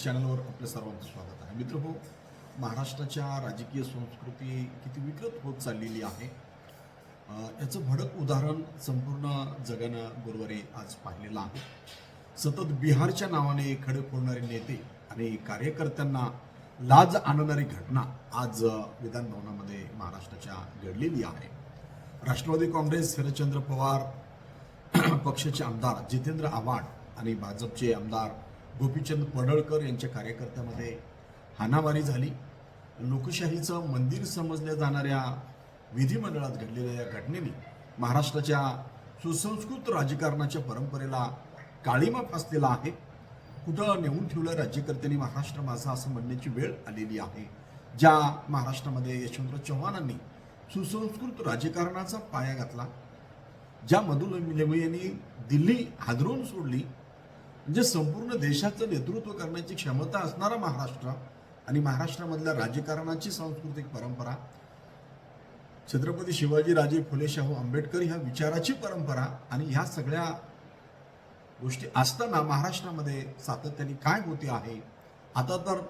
चॅनलवर आपल्या सर्वांचं स्वागत आहे. मित्र हो महाराष्ट्राच्या राजकीय संस्कृती किती विकृत होत चाललेली आहे. याचं भडक उदाहरण संपूर्ण जगानं गुरुवारी आज पाहिलेलं आहे. सतत बिहारच्या नावाने खडे फोडणारे नेते आणि कार्यकर्त्यांना लाज आणणारी घटना आज विधानभवनामध्ये महाराष्ट्राच्या घडलेली आहे. राष्ट्रवादी काँग्रेस शरदचंद्र पवार पक्षाचे आमदार जितेंद्र आव्हाड आणि भाजपचे आमदार गोपीचंद पडळकर यांच्या कार्यकर्त्यामध्ये हाणामारी झाली. लोकशाहीचं मंदिर समजल्या जाणाऱ्या विधिमंडळात घडलेल्या या घटनेने महाराष्ट्राच्या सुसंस्कृत राजकारणाच्या परंपरेला काळीमा फासलेला आहे. कुठं नेऊन ठेवलं राज्यकर्त्यांनी महाराष्ट्र माझा असं म्हणण्याची वेळ आलेली आहे. ज्या महाराष्ट्रामध्ये यशवंतराव चव्हाणांनी सुसंस्कृत राजकारणाचा पाया घातला ज्या मधुल यांनी दिल्ली हादरून सोडली म्हणजे संपूर्ण देशाचं नेतृत्व करण्याची क्षमता असणारा महाराष्ट्र आणि महाराष्ट्रामधल्या राजकारणाची सांस्कृतिक परंपरा छत्रपती शिवाजीराजे फुले शाहू आंबेडकर ह्या विचाराची परंपरा आणि ह्या सगळ्या गोष्टी असताना महाराष्ट्रामध्ये सातत्याने काय होते आहे आता तर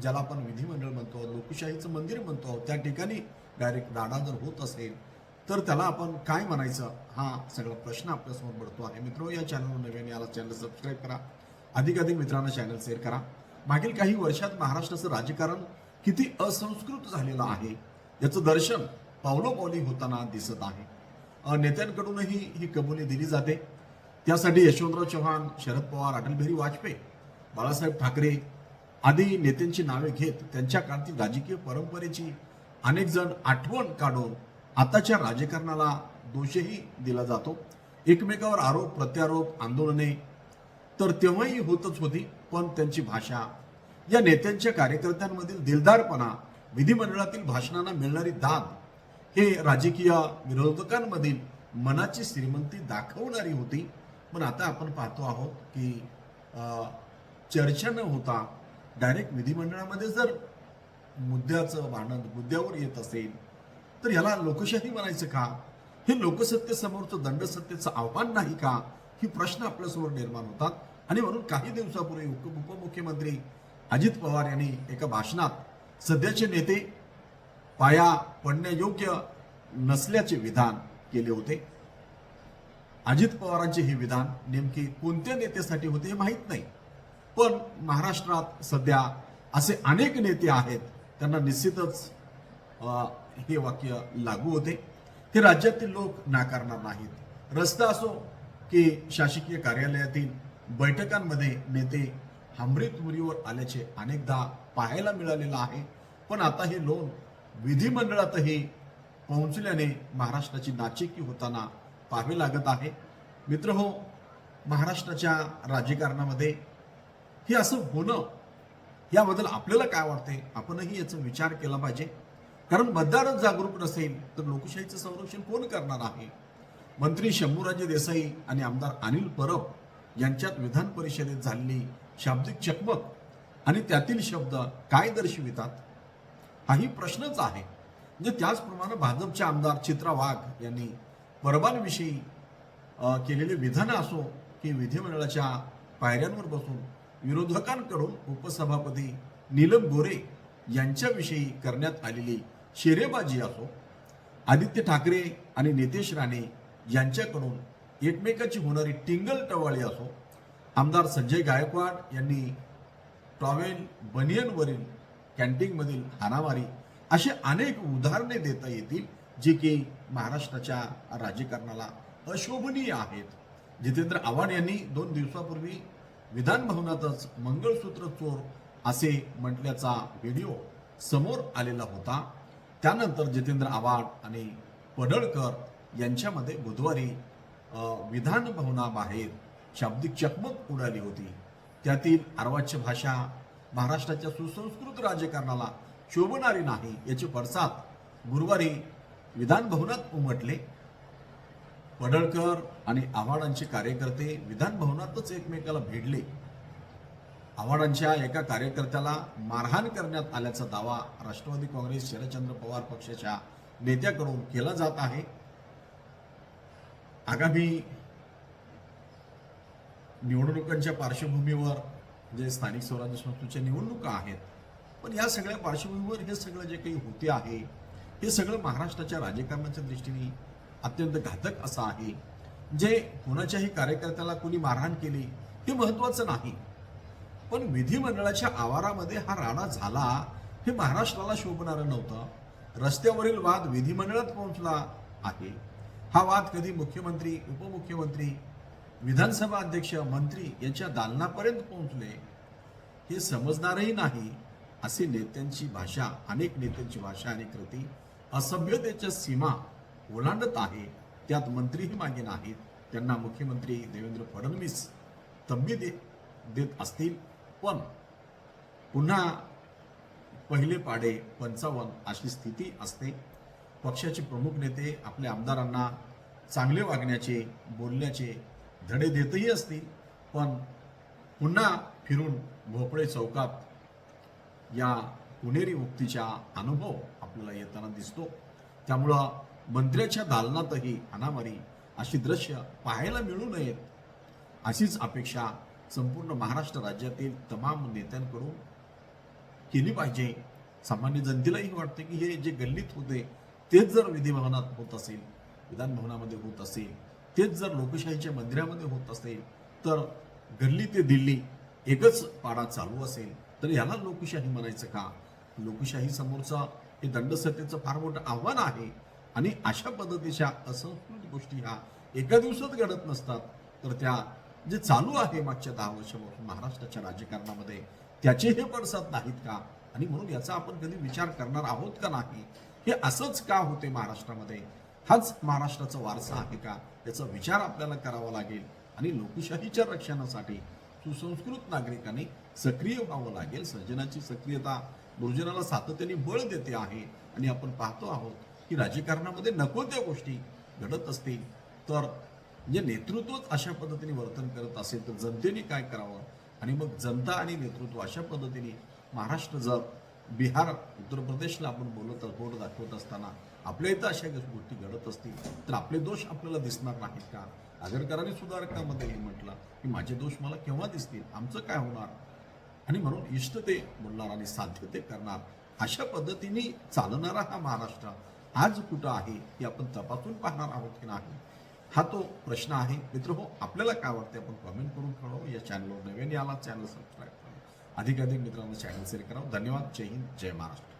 ज्याला आपण विधिमंडळ म्हणतो लोकशाहीचं मंदिर म्हणतो त्या ठिकाणी डायरेक्ट राडा जर होत असेल तर त्याला आपण काय म्हणायचं? हा सगळा प्रश्न आपल्यासमोर पडतो आहे. मित्र या चॅनलवर नव्याने याला चॅनल सबस्क्राईब करा. अधिकाधिक मित्रांना चॅनल शेअर करा. मागील काही वर्षात महाराष्ट्राचं राजकारण किती असंस्कृत झालेलं आहे याचं दर्शन पावलोपावली होताना दिसत आहे. नेत्यांकडूनही ही कबुली दिली जाते. त्यासाठी यशवंतराव चव्हाण शरद पवार अटल बिहारी वाजपेयी बाळासाहेब ठाकरे आदी नेत्यांची नावे घेत त्यांच्या काळातील राजकीय परंपरेची अनेक जण आठवण काढून आताच्या राजकारणाला दोषही दिला जातो. एकमेकावर आरोप प्रत्यारोप आंदोलने तर तेव्हाही होतच होती पण त्यांची भाषा या नेत्यांच्या कार्यकर्त्यांमधील दिलदारपणा विधिमंडळातील भाषणांना मिळणारी दाद हे राजकीय विरोधकांमधील मनाची श्रीमंती दाखवणारी होती. पण आता आपण पाहतो आहोत की चर्चा न होता डायरेक्ट विधिमंडळामध्ये जर मुद्द्याचं भांडण मुद्द्यावर येत असेल तर ह्याला लोकशाही म्हणायचं का? हे लोकसत्तेसमोरचं दंडसत्तेचं आव्हान नाही का? ही प्रश्न आपल्यासमोर निर्माण होतात. आणि म्हणून काही दिवसापूर्वी उप उपमुख्यमंत्री अजित पवार यांनी एका भाषणात सध्याचे नेते पाया पडण्यायोग्य नसल्याचे विधान केले होते. अजित पवारांचे हे विधान नेमके कोणत्या नेत्यासाठी होते हे माहीत नाही. पण महाराष्ट्रात सध्या असे अनेक नेते आहेत त्यांना निश्चितच हे वाक्य लागू होते. हे राज्यातील लोक नाकारणार नाहीत. रस्ता असो की शासकीय कार्यालयातील बैठकांमध्ये नेते हमरीतुरीवर आल्याचे अनेकदा पाहायला मिळालेलं आहे. पण आता हे लोन विधिमंडळातही पोहोचल्याने महाराष्ट्राची नाचिकी होताना पाहावे लागत आहे. मित्र हो महाराष्ट्राच्या राजकारणामध्ये हे असं होणं याबद्दल आपल्याला काय वाटते आपणही याचा विचार केला पाहिजे. कारण मतदारच जागरूक नसेल तर लोकशाहीचं संरक्षण कोण करणार आहे? मंत्री शंभूराजे देसाई आणि आमदार अनिल परब यांच्यात विधान परिषदेत झालेली शाब्दिक चकमक आणि त्यातील शब्द काय दर्शवितात? हाही प्रश्नच आहे म्हणजे त्याचप्रमाणे भाजपचे आमदार चित्रा वाघ यांनी परबांविषयी केलेले विधानं असो की विधिमंडळाच्या पायऱ्यांवर बसून विरोधकांकडून उपसभापती नीलम गोरे यांच्याविषयी करण्यात आलेली शेरेबाजी असो आदित्य ठाकरे आणि नितेश राणे यांच्याकडून एकमेकाची होणारी टिंगल टवाळी असो आमदार संजय गायकवाड यांनी टॉवेल बनियनवरील कॅन्टीनमधील हाणामारी अशी अनेक उदाहरणे देता येतील जी की महाराष्ट्राच्या राजकारणाला अशोभनीय आहेत. जितेंद्र आव्हाड यांनी दोन दिवसापूर्वी विधान भवनातच मंगळसूत्र चोर असे म्हटल्याचा व्हिडिओ समोर आलेला होता. त्यानंतर जितेंद्र आव्हाड आणि पडळकर यांच्यामध्ये बुधवारी विधान भवनाबाहेर शाब्दिक चकमक उडाली होती. त्यातील अर्वाच्य भाषा महाराष्ट्राच्या सुसंस्कृत राजकारणाला शोभणारी नाही याचे पडसाद गुरुवारी विधान भवनात उमटले. पडळकर आणि आव्हाडांचे कार्यकर्ते विधान भवनातच एकमेकाला भिडले आव्हाडांच्या एका कार्यकर्त्याला मारहाण करण्यात आल्याचा दावा राष्ट्रवादी काँग्रेस शरदचंद्र पवार पक्षाच्या नेत्याकडून केला जात आहे. आगामी निवडणुकांच्या पार्श्वभूमीवर जे स्थानिक स्वराज्य संस्थेच्या निवडणुका आहेत पण या सगळ्या पार्श्वभूमीवर हे सगळं जे काही होते आहे हे सगळं महाराष्ट्राच्या राजकारणाच्या दृष्टीने अत्यंत घातक असं आहे. जे कोणाच्याही कार्यकर्त्याला कोणी मारहाण केली हे महत्वाचं नाही. पण विधिमंडळाच्या आवारामध्ये हा राडा झाला हे महाराष्ट्राला शोभणारं नव्हतं. रस्त्यावरील वाद विधिमंडळात पोहोचला आहे. हा वाद कधी मुख्यमंत्री उपमुख्यमंत्री विधानसभा अध्यक्ष मंत्री यांच्या दालनापर्यंत पोहोचले हे समजणारही नाही असे नेत्यांची भाषा अनेक नेत्यांची भाषा आणि कृती असभ्यतेच्या सीमा ओलांडत आहे. त्यात मंत्रीही मागे नाहीत. त्यांना मुख्यमंत्री देवेंद्र फडणवीस तब्बी दे देत असतील. पण पुन्हा पहिले पाडे पंचावन्न अशी स्थिती असते. पक्षाचे प्रमुख नेते आपल्या आमदारांना चांगले वागण्याचे बोलण्याचे धडे देतही असतील पण पुन्हा फिरून भोपळे चौकात या पुणेरी मुक्तीचा अनुभव आपल्याला येताना दिसतो. त्यामुळं मंत्र्याच्या दालनातही अनामारी अशी दृश्य पाहायला मिळू नयेत अशीच अपेक्षा संपूर्ण महाराष्ट्र राज्यातील तमाम नेत्यांकडून केली पाहिजे. सामान्य जनतेलाही वाटते की हे जे गल्लीत होते तेच जर विधिभवनात होत असेल विधानभवनामध्ये होत असेल तेच जर लोकशाहीच्या मंदिरामध्ये होत असेल तर गल्ली ते दिल्ली एकच पाडा चालू असेल तर ह्याला लोकशाही म्हणायचं का? लोकशाही समोरचा हे दंडसत्तेचं फार मोठं आव्हान आहे आणि अशा पद्धतीच्या असंस्कृत गोष्टी ह्या एका दिवसात घडत नसतात तर त्या जे चालू आहे मागच्या दहा वर्षापासून महाराष्ट्राच्या राजकारणामध्ये त्याचे हे पडसाद नाहीत का? आणि म्हणून याचा आपण कधी विचार करणार आहोत का नाही? हे असंच का होते महाराष्ट्रामध्ये? हाच महाराष्ट्राचा वारसा आहे का? याचा विचार आपल्याला करावा लागेल. आणि लोकशाहीच्या रक्षणासाठी सुसंस्कृत नागरिकांनी सक्रिय व्हावं लागेल. सर्जनाची सक्रियता गुरुजनाला सातत्याने बळ देते आहे. आणि आपण पाहतो आहोत की राजकारणामध्ये नको त्या गोष्टी घडत असतील तर म्हणजे नेतृत्वच अशा पद्धतीने वर्तन करत असेल तर जनतेने काय करावं? आणि मग जनता आणि नेतृत्व अशा पद्धतीने महाराष्ट्र जर बिहार उत्तर प्रदेशला आपण बोलत बोट दाखवत असताना आपल्या इथं अशा गोष्टी घडत असतील तर आपले दोष आपल्याला दिसणार नाहीत का? आगरकरांनी सुधारकामध्ये हे म्हटलं की माझे दोष मला केव्हा दिसतील? आमचं काय होणार? आणि म्हणून इष्ट ते बोलणार आणि साध्य ते करणार. अशा पद्धतीने चालणारा हा महाराष्ट्र आज कुठं आहे हे आपण तपासून पाहणार आहोत की नाही? हा तो प्रश्न आहे. मित्र हो आपल्याला काय वाटते आपण कमेंट करून कळवू. या चॅनलवर नवीन याला चॅनल सबस्क्राईब करा. अधिकाधिक मित्रांना चॅनल शेअर करा धन्यवाद. जय हिंद. जय महाराष्ट्र.